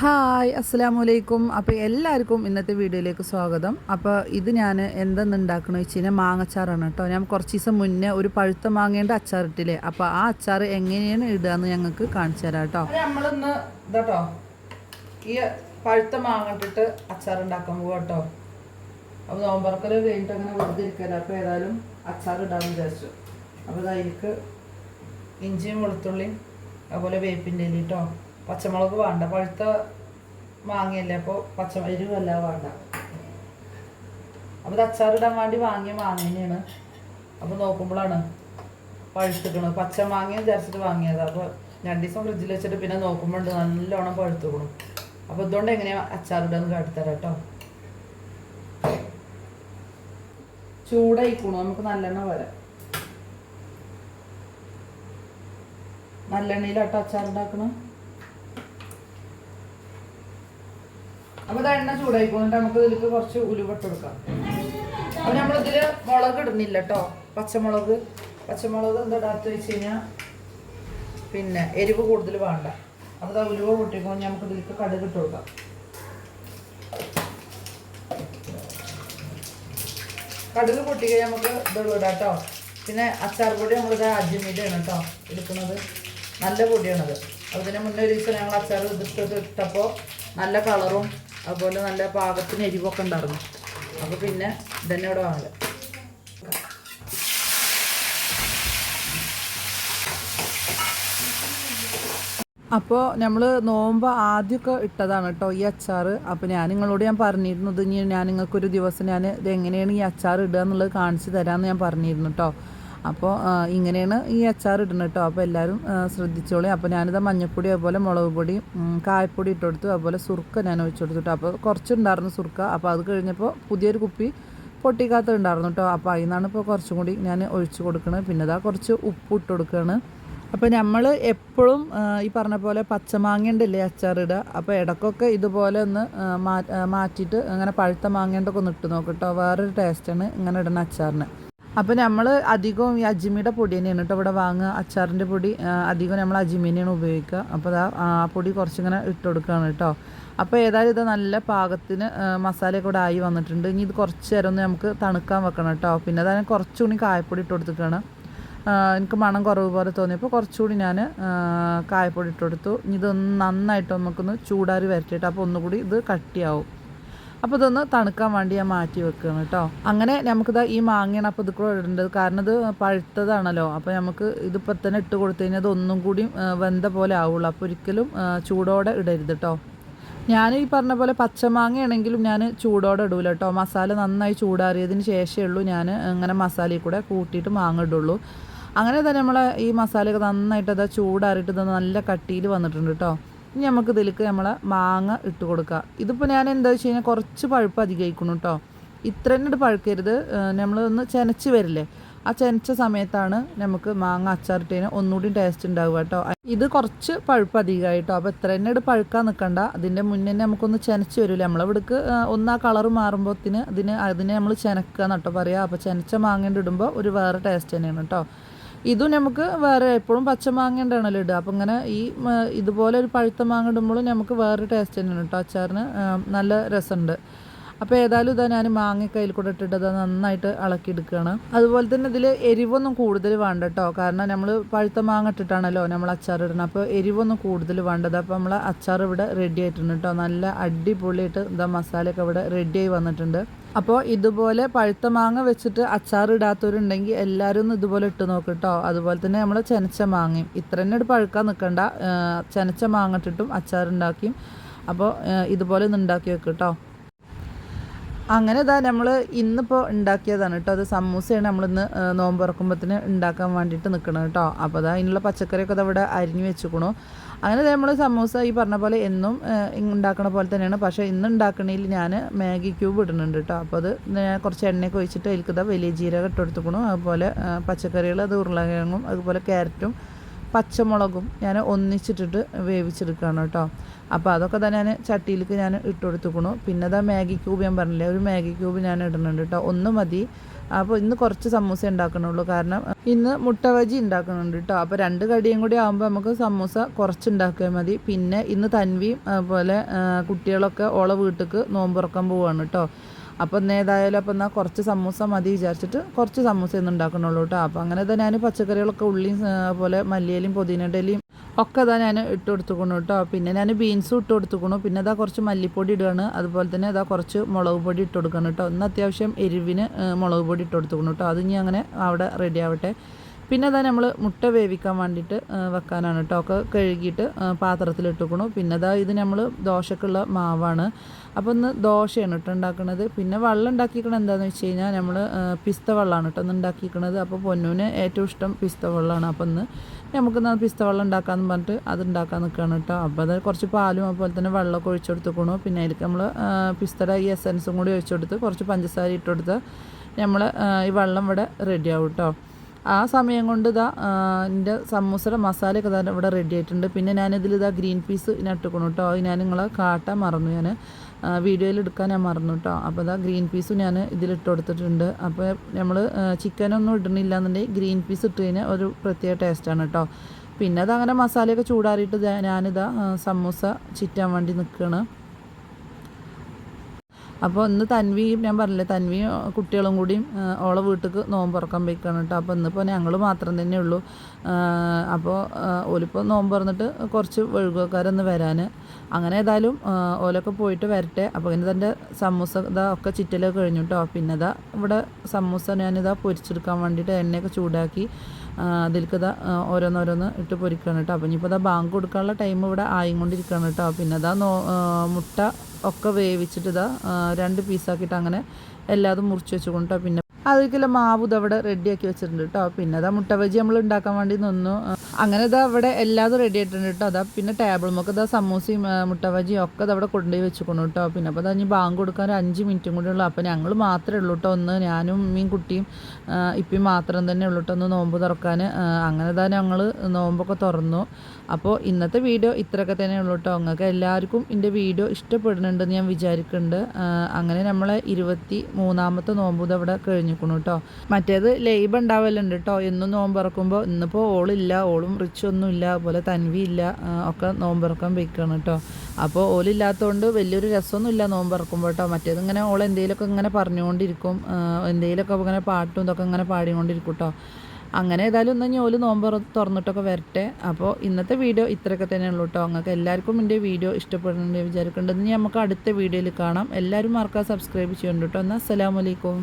Hi അസ്സാം വലൈക്കും അപ്പോൾ എല്ലാവർക്കും ഇന്നത്തെ വീഡിയോയിലേക്ക് സ്വാഗതം. അപ്പോൾ ഇത് ഞാൻ എന്തെന്ന് ഉണ്ടാക്കണമെന്ന് വെച്ച് കഴിഞ്ഞാൽ മാങ്ങച്ചാറാണ് കേട്ടോ. ഞാൻ കുറച്ച് ദിവസം മുന്നേ ഒരു പഴുത്ത മാങ്ങേന്റെ അച്ചാർ ഇട്ടില്ലേ? അപ്പോൾ ആ അച്ചാർ എങ്ങനെയാണ് ഇടുക എന്ന് ഞങ്ങൾക്ക് കാണിച്ചു തരാം കേട്ടോ. നമ്മളിന്ന് ഇതാട്ടോ ഈ പഴുത്ത മാങ്ങ ഇട്ടിട്ട് അച്ചാർ ഉണ്ടാക്കാൻ പോകും കേട്ടോ. അപ്പോൾ നോമ്പറക്കൽ കഴിഞ്ഞിട്ട് അങ്ങനെ വെറുതെ ഇരിക്കല അപ്പോൾ ഏതായാലും അച്ചാർ ഇടാമെന്ന് വിചാരിച്ചു. അപ്പോൾ അതിലേക്ക് ഇഞ്ചിയും വെളുത്തുള്ളിയും അതുപോലെ വേപ്പിന്റെ ഇല കേട്ടോ പച്ചമുളക് വേണ്ട. പഴുത്ത മാങ്ങയല്ലേ അപ്പോൾ പച്ച എരിവല്ല വേണ്ട. അപ്പോൾ അച്ചാറിടാൻ വേണ്ടി വാങ്ങിയ മാങ്ങ തന്നെയാണ് അപ്പോൾ നോക്കുമ്പോഴാണ് പഴുത്തിക്കണത് പച്ച മാങ്ങ വിചാരിച്ചിട്ട് വാങ്ങിയത്. അപ്പോൾ രണ്ട് ദിവസം ഫ്രിഡ്ജിൽ വെച്ചിട്ട് പിന്നെ നോക്കുമ്പോണ്ട് നല്ലോണം പഴുത്തുക്കണം അപ്പോൾ ഇതുകൊണ്ട് എങ്ങനെയാണ് അച്ചാറിടാന്ന് കാട്ടിത്തരാം കേട്ടോ ചൂടായിക്കണു. നമുക്ക് നല്ലെണ്ണ വരാം നല്ലെണ്ണയിലാട്ടോ അച്ചാർ അപ്പൊ ഇത് എണ്ണ ചൂടായിക്കോണ്ട് നമുക്ക് ഇതിലേക്ക് കുറച്ച് ഉലുവട്ട് കൊടുക്കാം. അപ്പൊ നമ്മളിതിൽ മുളക് ഇടുന്നില്ല കേട്ടോ പച്ചമുളക്. പച്ചമുളക് എന്താ ഇടാത്ത വെച്ച് കഴിഞ്ഞാൽ പിന്നെ എരിവ് കൂടുതൽ വേണ്ട. അപ്പൊ ആ ഉലുവ പൊട്ടിക്കോ നമുക്ക് ഇതിലേക്ക് കടുക് ഇട്ട് കൊടുക്കാം. കടുക് പൊട്ടിക്കഴിഞ്ഞാൽ നമുക്ക് ഇതുള്ളൂ കേട്ടോ പിന്നെ അച്ചാർ പൊടി നമ്മളിത് അജ്മിന്റെയാണ് കേട്ടോ എടുക്കുന്നത്. നല്ല പൊടിയാണത്. അതിന് മുന്നേ ഒരു ദിവസം ഞങ്ങൾ അച്ചാർ ഇതിട്ട് നല്ല കളറും അതുപോലെ നല്ല പാകത്തിന് എരിവൊക്കെ ഉണ്ടായിരുന്നു. അപ്പോൾ പിന്നെ ഇതന്നെ ഇവിടെ വാങ്ങൽ. അപ്പോൾ നമ്മൾ നോമ്പ് ആദ്യമൊക്കെ ഇട്ടതാണ് കേട്ടോ ഈ അച്ചാർ അപ്പോൾ ഞാൻ നിങ്ങളോട് ഞാൻ പറഞ്ഞിരുന്നത് ഇനി ഞാൻ നിങ്ങൾക്കൊരു ദിവസം ഞാൻ ഇത് എങ്ങനെയാണ് ഈ അച്ചാർ ഇടുക എന്നുള്ളത് കാണിച്ചു തരാമെന്ന് ഞാൻ പറഞ്ഞിരുന്നു കേട്ടോ. അപ്പോൾ ഇങ്ങനെയാണ് ഈ അച്ചാർ ഇടുന്നത് കേട്ടോ. അപ്പോൾ എല്ലാവരും ശ്രദ്ധിച്ചോളി. അപ്പോൾ ഞാനിത് മഞ്ഞൾപ്പൊടി അതുപോലെ മുളക് പൊടി കായപ്പൊടി ഇട്ട് കൊടുത്തു. അതുപോലെ സുർക്ക ഞാൻ ഒഴിച്ചു കൊടുത്തു കേട്ടോ. അപ്പോൾ കുറച്ചുണ്ടായിരുന്നു സുർക്ക. അപ്പോൾ അത് കഴിഞ്ഞപ്പോൾ പുതിയൊരു കുപ്പി പൊട്ടിക്കാത്ത ഉണ്ടായിരുന്നു കേട്ടോ. അപ്പോൾ അതിൽ നിന്നാണ് ഇപ്പോൾ കുറച്ചും കൂടി ഞാൻ ഒഴിച്ചു കൊടുക്കുന്നത് പിന്നെ ഇതാ കുറച്ച് ഉപ്പ് ഇട്ട് കൊടുക്കുകയാണ്. അപ്പോൾ നമ്മൾ എപ്പോഴും ഈ പറഞ്ഞ പോലെ ഉണ്ടല്ലേ അച്ചാറിടുക അപ്പോൾ ഇടയ്ക്കൊക്കെ ഇതുപോലെ ഒന്ന് മാറ്റിയിട്ട് അങ്ങനെ പഴുത്ത മാങ്ങേണ്ടൊക്കെ ഒന്ന് ഇട്ട് നോക്കട്ടോ വേറൊരു ടേസ്റ്റാണ് ഇങ്ങനെ ഇടുന്ന അച്ചാറിന്. അപ്പോൾ നമ്മൾ അധികവും ഈ അജിമിയുടെ പൊടി തന്നെയാണ് കേട്ടോ ഇവിടെ വാങ്ങുക. അച്ചാറിന്റെ പൊടി അധികം നമ്മൾ അജിമിനെയാണ് ഉപയോഗിക്കുക. അപ്പോൾ ആ പൊടി കുറച്ചിങ്ങനെ ഇട്ട് കൊടുക്കുകയാണ് കേട്ടോ. അപ്പോൾ ഏതായാലും ഇത് നല്ല പാകത്തിന് മസാലയൊക്കെ ഇവിടെ ആയി വന്നിട്ടുണ്ട്. ഇനി ഇത് കുറച്ച് നേരം ഒന്ന് നമുക്ക് തണുക്കാൻ വെക്കണം കേട്ടോ. പിന്നെ അതായത് കുറച്ചുകൂടി കായപ്പൊടി ഇട്ട് കൊടുത്തിട്ടാണ് എനിക്ക് മണം കുറവ് പോലെ തോന്നിയപ്പോൾ കുറച്ചുകൂടി ഞാൻ കായപ്പൊടി ഇട്ട് കൊടുത്തു. ഇനി ഇതൊന്ന് നന്നായിട്ട് നമുക്കൊന്ന് ചൂടാറി വരട്ടിയിട്ട് അപ്പോൾ ഒന്നുകൂടി ഇത് കട്ടിയാവും. അപ്പോൾ ഇതൊന്ന് തണുക്കാൻ വേണ്ടി ഞാൻ മാറ്റി വെക്കുകയാണ് കേട്ടോ. അങ്ങനെ നമുക്കിത് ഈ മാങ്ങയാണ് അപ്പോൾ ഇത് കൂടെ ഇടേണ്ടത്. കാരണം ഇത് പഴുത്തതാണല്ലോ. അപ്പോൾ നമുക്ക് ഇതിപ്പോൾ തന്നെ ഇട്ട് കൊടുത്തു കഴിഞ്ഞാൽ അതൊന്നും കൂടി വെന്ത പോലെ ആവുള്ളൂ. അപ്പോൾ ഒരിക്കലും ചൂടോടെ ഇടരുത് കേട്ടോ. ഞാൻ ഈ പറഞ്ഞ പോലെ പച്ചമാങ്ങയാണെങ്കിലും ഞാൻ ചൂടോടെ ഇടൂല കേട്ടോ. മസാല നന്നായി ചൂടാറിയതിന് ശേഷമേ ഉള്ളൂ ഞാൻ അങ്ങനെ മസാലയിൽ കൂടെ കൂട്ടിയിട്ട് മാങ്ങ ഇടുള്ളൂ. അങ്ങനെ തന്നെ നമ്മൾ ഈ മസാലയൊക്കെ നന്നായിട്ട് അത് ചൂടാറിയിട്ട് നല്ല കട്ടിയിൽ വന്നിട്ടുണ്ട് കേട്ടോ. ഇനി നമുക്ക് ഇതിലേക്ക് നമ്മൾ മാങ്ങ ഇട്ട് കൊടുക്കുക ഇതിപ്പോൾ ഞാൻ എന്താ വെച്ച് കഴിഞ്ഞാൽ കുറച്ച് പഴുപ്പ് അധികമായിക്കണം കേട്ടോ ഇത്ര തന്നെ പഴുക്കരുത്. നമ്മളൊന്ന് ചെനച്ച് വരില്ലേ? ആ ചെനച്ച സമയത്താണ് നമുക്ക് മാങ്ങ അച്ചാറിട്ട് കഴിഞ്ഞാൽ ഒന്നുകൂടി ടേസ്റ്റ് ഉണ്ടാവുക കേട്ടോ ഇത് കുറച്ച് പഴുപ്പ് അധികമായിട്ടോ അപ്പോൾ ഇത്ര തന്നെ ഇട്ട് പഴുക്കാൻ നിൽക്കണ്ട അതിന്റെ മുന്നേ നമുക്കൊന്ന് ചെനച്ച് വരില്ലേ നമ്മളിവിടേക്ക് ഒന്ന് ആ കളർ മാറുമ്പോഴത്തിന് അതിന് അതിനെ നമ്മൾ ചെനക്കുക എന്നട്ടോ പറയുക അപ്പോൾ ചെനച്ച മാങ്ങേണ്ട ഇടുമ്പോൾ ഒരു വേറെ ടേസ്റ്റ് തന്നെയാണ് കേട്ടോ ഇതും നമുക്ക് വേറെ എപ്പോഴും പച്ചമാങ്ങ ഉണ്ടാണല്ലോ ഇടുക. അപ്പം ഇങ്ങനെ ഈ ഇതുപോലെ ഒരു പഴുത്ത മാങ്ങ ഇടുമ്പോഴും നമുക്ക് വേറെ ടേസ്റ്റ് തന്നെയാണ് കേട്ടോ അച്ചാറിന് നല്ല രസമുണ്ട്. അപ്പോൾ ഏതായാലും ഇതാ ഞാൻ മാങ്ങ കയ്യിൽ കൂടെ ഇട്ടിട്ട് അത് നന്നായിട്ട് ഇളക്കിയെടുക്കുകയാണ് അതുപോലെ തന്നെ ഇതിൽ എരിവൊന്നും കൂടുതൽ വേണ്ട കേട്ടോ കാരണം നമ്മൾ പഴുത്ത മാങ്ങ ഇട്ടിട്ടാണല്ലോ നമ്മൾ അച്ചാർ ഇടണം. അപ്പോൾ എരിവൊന്നും കൂടുതൽ വേണ്ടത്. അപ്പോൾ നമ്മൾ അച്ചാർ ഇവിടെ റെഡി ആയിട്ടുണ്ട് കേട്ടോ നല്ല അടിപൊളിയായിട്ട് ഇതാ മസാലയൊക്കെ ഇവിടെ റെഡിയായി വന്നിട്ടുണ്ട്. അപ്പോൾ ഇതുപോലെ പഴുത്ത മാങ്ങ വെച്ചിട്ട് അച്ചാർ ഇടാത്തവരുണ്ടെങ്കിൽ എല്ലാവരും ഒന്ന് ഇതുപോലെ ഇട്ട് നോക്ക് കേട്ടോ അതുപോലെ തന്നെ നമ്മൾ ചെനച്ച മാങ്ങയും. ഇത്ര തന്നെ ഇട്ട് പഴുക്കാൻ നിൽക്കണ്ട ചെനച്ച മാങ്ങ ഇട്ടിട്ടും അച്ചാർ ഉണ്ടാക്കിയും അപ്പോൾ ഇതുപോലെ ഒന്ന് ഉണ്ടാക്കി വെക്ക് കേട്ടോ അങ്ങനെ ഇതാ നമ്മൾ ഇന്നിപ്പോൾ ഉണ്ടാക്കിയതാണ് കേട്ടോ. അത് സമൂസയാണ് നമ്മളിന്ന് നോമ്പ് തുറക്കുമ്പോഴത്തിന് ഉണ്ടാക്കാൻ വേണ്ടിയിട്ട് നിൽക്കണം കേട്ടോ. അപ്പോൾ അതാ അതിനുള്ള പച്ചക്കറിയൊക്കെ അത് അവിടെ അരിഞ്ഞു വെച്ചുക്കണു. അങ്ങനെ നമ്മൾ സമൂസ ഈ പറഞ്ഞ പോലെ എന്നും ഉണ്ടാക്കണ പോലെ തന്നെയാണ്. പക്ഷേ ഇന്ന് ഉണ്ടാക്കണേൽ ഞാൻ മാഗി ക്യൂബ് ഇടുന്നുണ്ട് കേട്ടോ. അപ്പോൾ അത് കുറച്ച് എണ്ണയൊക്കെ ഒഴിച്ചിട്ട് അതിലേക്ക് ഇതാ വലിയ ജീരകം ഇട്ട് കൊടുത്തുക്കണു. അതുപോലെ പച്ചക്കറികൾ അത് ഉരുളകിഴങ്ങും അതുപോലെ ക്യാരറ്റും പച്ചമുളകും ഞാൻ ഒന്നിച്ചിട്ടിട്ട് വേവിച്ചെടുക്കുകയാണ് കേട്ടോ. അപ്പോൾ അതൊക്കെ തന്നെ ഞാൻ ചട്ടിയിലേക്ക് ഞാൻ ഇട്ട് കൊടുത്തുക്കണു. പിന്നെ അതാ മാഗി ക്യൂബ് ഞാൻ പറഞ്ഞില്ലേ ഒരു മാഗി ക്യൂബ് ഞാൻ ഇടുന്നുണ്ട് കേട്ടോ. ഒന്ന് മതി. അപ്പോൾ ഇന്ന് കുറച്ച് സമൂസ ഉണ്ടാക്കണുള്ളൂ. കാരണം ഇന്ന് മുട്ട ബജി ഉണ്ടാക്കുന്നുണ്ട് കേട്ടോ. അപ്പോൾ രണ്ട് കടിയും കൂടി ആകുമ്പോൾ നമുക്ക് സമൂസ കുറച്ച് ഉണ്ടാക്കിയാൽ മതി. പിന്നെ ഇന്ന് തൻവിയും അതുപോലെ കുട്ടികളൊക്കെ ഓളെ വീട്ടിലേക്ക് നോമ്പുറക്കാൻ പോവുകയാണ് കേട്ടോ. അപ്പോൾ ഇന്ന് ഏതായാലും അപ്പം എന്നാൽ കുറച്ച് സമൂസ മതി വിചാരിച്ചിട്ട് കുറച്ച് സമൂസ ഇന്ന് ഉണ്ടാക്കണുള്ളൂ കേട്ടോ അപ്പം അങ്ങനെ തന്നെ ഞാൻ പച്ചക്കറികളൊക്കെ ഉള്ളിയും പോലെ മല്ലിയിലും പുതിനടയിലും ഒക്കെ അതാ ഞാൻ ഇട്ട് കൊടുത്തുക്കണു കേട്ടോ പിന്നെ ഞാൻ ബീൻസും ഇട്ട് കൊടുത്തുക്കണു പിന്നെ അതാ കുറച്ച് മല്ലിപ്പൊടി ഇടുകയാണ്. അതുപോലെ തന്നെ അതാ കുറച്ച് മുളക് പൊടി ഇട്ട് കൊടുക്കണം കേട്ടോ ഇന്ന് അത്യാവശ്യം എരിവിന് മുളക് പൊടി ഇട്ട് കൊടുത്തുക്കണു കേട്ടോ അത് ഇനി അങ്ങനെ അവിടെ റെഡി ആവട്ടെ. പിന്നെ അതാ നമ്മൾ മുട്ട വേവിക്കാൻ വേണ്ടിയിട്ട് വെക്കാനാണ് കേട്ടോ ഒക്കെ കഴുകിയിട്ട് പാത്രത്തിലിട്ടുക്കണു. പിന്നെ അതാ ഇത് നമ്മൾ ദോശക്കുള്ള മാവാണ്. അപ്പോൾ ഒന്ന് ദോശയാണ് കേട്ടോ ഉണ്ടാക്കുന്നത് പിന്നെ വെള്ളം ഉണ്ടാക്കിക്കണത് എന്താണെന്ന് വെച്ച് കഴിഞ്ഞാൽ നമ്മൾ പിസ്ത വെള്ളമാണ് കേട്ടോ ഇന്ന് ഉണ്ടാക്കിക്കണത് അപ്പോൾ പൊന്നൂന് ഏറ്റവും ഇഷ്ടം പിസ്ത വെള്ളമാണ് അപ്പോൾ ഒന്ന് നമുക്ക് പിസ്ത വെള്ളം ഉണ്ടാക്കാമെന്ന് പറഞ്ഞിട്ട് അത് ഉണ്ടാക്കാൻ നിൽക്കുകയാണ് കേട്ടോ അപ്പോൾ അത് കുറച്ച് പാലും അതുപോലെ തന്നെ വെള്ളമൊക്കെ ഒഴിച്ചു കൊടുത്തുക്കണു. പിന്നെ അതിലേക്ക് നമ്മൾ പിസ്തയുടെ ഈ എസൻസും കൂടി ഒഴിച്ചു കൊടുത്ത് കുറച്ച് പഞ്ചസാര ഇട്ട് നമ്മൾ ഈ വെള്ളം ഇവിടെ റെഡി ആവും കേട്ടോ ആ സമയം കൊണ്ട് ഇതാ എന്റെ സമൂസയുടെ മസാലയൊക്കെ തന്നെ ഇവിടെ റെഡി ആയിട്ടുണ്ട്. പിന്നെ ഞാനിതിൽ ഇതാ ഗ്രീൻ പീസ് ഇട്ടിക്കണം കേട്ടോ അത് ഞാൻ നിങ്ങളെ കാട്ടാൻ മറന്നു ഞാൻ വീഡിയോയിൽ എടുക്കാൻ ഞാൻ മറന്നു കേട്ടോ അപ്പോൾ ഇതാ ഗ്രീൻ പീസും ഞാൻ ഇതിലിട്ട് കൊടുത്തിട്ടുണ്ട്. അപ്പോൾ നമ്മൾ ചിക്കനൊന്നും ഇടണില്ല എന്നുണ്ടെങ്കിൽ ഗ്രീൻ പീസ് ഇട്ട് കഴിഞ്ഞാൽ ഒരു പ്രത്യേക ടേസ്റ്റാണ് കേട്ടോ പിന്നെ അതങ്ങനെ മസാലയൊക്കെ ചൂടാറിയിട്ട് ഞാനിതാ സമൂസ ചിറ്റാൻ വേണ്ടി നിൽക്കുകയാണ് അപ്പോൾ ഇന്ന് തൻവിയും ഞാൻ പറഞ്ഞില്ലേ തൻവിയും കുട്ടികളും കൂടിയും ഓളെ വീട്ടിലേക്ക് നോമ്പ് തുറക്കാൻ പോയിക്കാണ് കേട്ടോ. അപ്പോൾ ഇന്നിപ്പോൾ ഞങ്ങൾ മാത്രം തന്നെ ഉള്ളൂ. അപ്പോൾ ഓലിപ്പോൾ നോമ്പ് കുറച്ച് വെഴുകുകാരൊന്ന് വരാൻ അങ്ങനെ ഏതായാലും ഓലൊക്കെ പോയിട്ട് വരട്ടെ. അപ്പോൾ ഇനി തന്റെ സമൂസ ഇതാ ഒക്കെ ചിറ്റലൊക്കെ കഴിഞ്ഞു കേട്ടോ. പിന്നെ ഇതാ ഇവിടെ സമൂസ ഞാനിതാ പൊരിച്ചെടുക്കാൻ വേണ്ടിയിട്ട് എണ്ണയൊക്കെ ചൂടാക്കി അതിലേക്ക് ഇതാ ഓരോന്നോരോന്ന് ഇട്ട് പൊരിക്കണം കേട്ടോ. അപ്പോൾ ഇനിയിപ്പോൾ ഇതാ ബാങ്ക് കൊടുക്കാനുള്ള ടൈം ഇവിടെ ആയിക്കൊണ്ടിരിക്കണം കേട്ടോ. പിന്നെ ഇതാ മുട്ട ഒക്കെ വേവിച്ചിട്ട് ഇതാ രണ്ട് പീസാക്കിയിട്ട് അങ്ങനെ എല്ലാതും മുറിച്ച് വെച്ചുകൊണ്ട് കേട്ടോ പിന്നെ അതിലേക്കുള്ള മാവ് ഇതവിടെ റെഡിയാക്കി വെച്ചിട്ടുണ്ട് കേട്ടോ പിന്നെ അതാ മുട്ട ബജി നമ്മൾ ഉണ്ടാക്കാൻ വേണ്ടി നിന്നു. അങ്ങനെ ഇതാ അവിടെ എല്ലാതും റെഡി ആയിട്ടുണ്ട് കേട്ടോ അതാ പിന്നെ ടേബിളുമൊക്കെ ഇതാ സമൂസയും മുട്ട ബജിയും ഒക്കെ ഇതവിടെ കൊണ്ടുപോയി വെച്ചിക്കണം കേട്ടോ പിന്നെ അപ്പോൾ അത് ഇനി ബാങ്ക് കൊടുക്കാൻ ഒരു അഞ്ച് മിനിറ്റും കൂടി ഉള്ളൂ. അപ്പോൾ ഞങ്ങൾ മാത്രമേ ഉള്ളൂ കേട്ടോ ഒന്ന്. ഞാനും മീൻ കുട്ടിയും ഇപ്പം മാത്രം തന്നെ ഉള്ളൂ കേട്ടോ ഒന്ന് നോമ്പ് തുറക്കാൻ അങ്ങനെ ഇതാ ഞങ്ങൾ നോമ്പൊക്കെ തുറന്നു. അപ്പോൾ ഇന്നത്തെ വീഡിയോ ഇത്രയൊക്കെ തന്നെ ഉള്ളൂ കേട്ടോ നിങ്ങൾക്ക് എല്ലാവർക്കും എന്റെ വീഡിയോ ഇഷ്ടപ്പെടുന്നുണ്ടെന്ന് ഞാൻ വിചാരിക്കുന്നുണ്ട്. അങ്ങനെ നമ്മളെ ഇരുപത്തി മൂന്നാമത്തെ നോമ്പ് ഇതവിടെ അവിടെ കഴിഞ്ഞിരിക്കണു കേട്ടോ മറ്റേത് ലൈബ് ഉണ്ടാവലുണ്ട് കേട്ടോ എന്നും നോമ്പിറക്കുമ്പോൾ ഇന്നിപ്പോൾ ഓളില്ല ഓളും റിച്ച് ഒന്നും ഇല്ല അതുപോലെ തൻവി ഇല്ല ഒക്കെ നോമ്പിറക്കാൻ വെക്കുകയാണ് കേട്ടോ അപ്പോൾ ഓലില്ലാത്തതുകൊണ്ട് വലിയൊരു രസമൊന്നുമില്ല നോമ്പ് തുറക്കുമ്പോൾ കേട്ടോ മറ്റേത് ഇങ്ങനെ ഓൾ എന്തെങ്കിലുമൊക്കെ ഇങ്ങനെ പറഞ്ഞുകൊണ്ടിരിക്കും എന്തെങ്കിലുമൊക്കെ ഇങ്ങനെ പാട്ടും ഇതൊക്കെ ഇങ്ങനെ പാടിക്കൊണ്ടിരിക്കും കേട്ടോ അങ്ങനെ ഏതായാലും ഒന്ന് ഓൽ നോമ്പ് തുറന്നിട്ടൊക്കെ വരട്ടെ. അപ്പോൾ ഇന്നത്തെ വീഡിയോ ഇത്രയൊക്കെ തന്നെ ഉള്ളൂ കേട്ടോ നിങ്ങൾക്ക് എല്ലാവർക്കും എന്റെ വീഡിയോ ഇഷ്ടപ്പെടുന്നുണ്ട് വിചാരിക്കേണ്ടത് ഇനി നമുക്ക് അടുത്ത വീഡിയോയിൽ കാണാം. എല്ലാവരും മറക്കാതെ സബ്സ്ക്രൈബ് ചെയ്യുന്നുണ്ട് കേട്ടോ എന്നാൽ അസ്സലാമലൈക്കും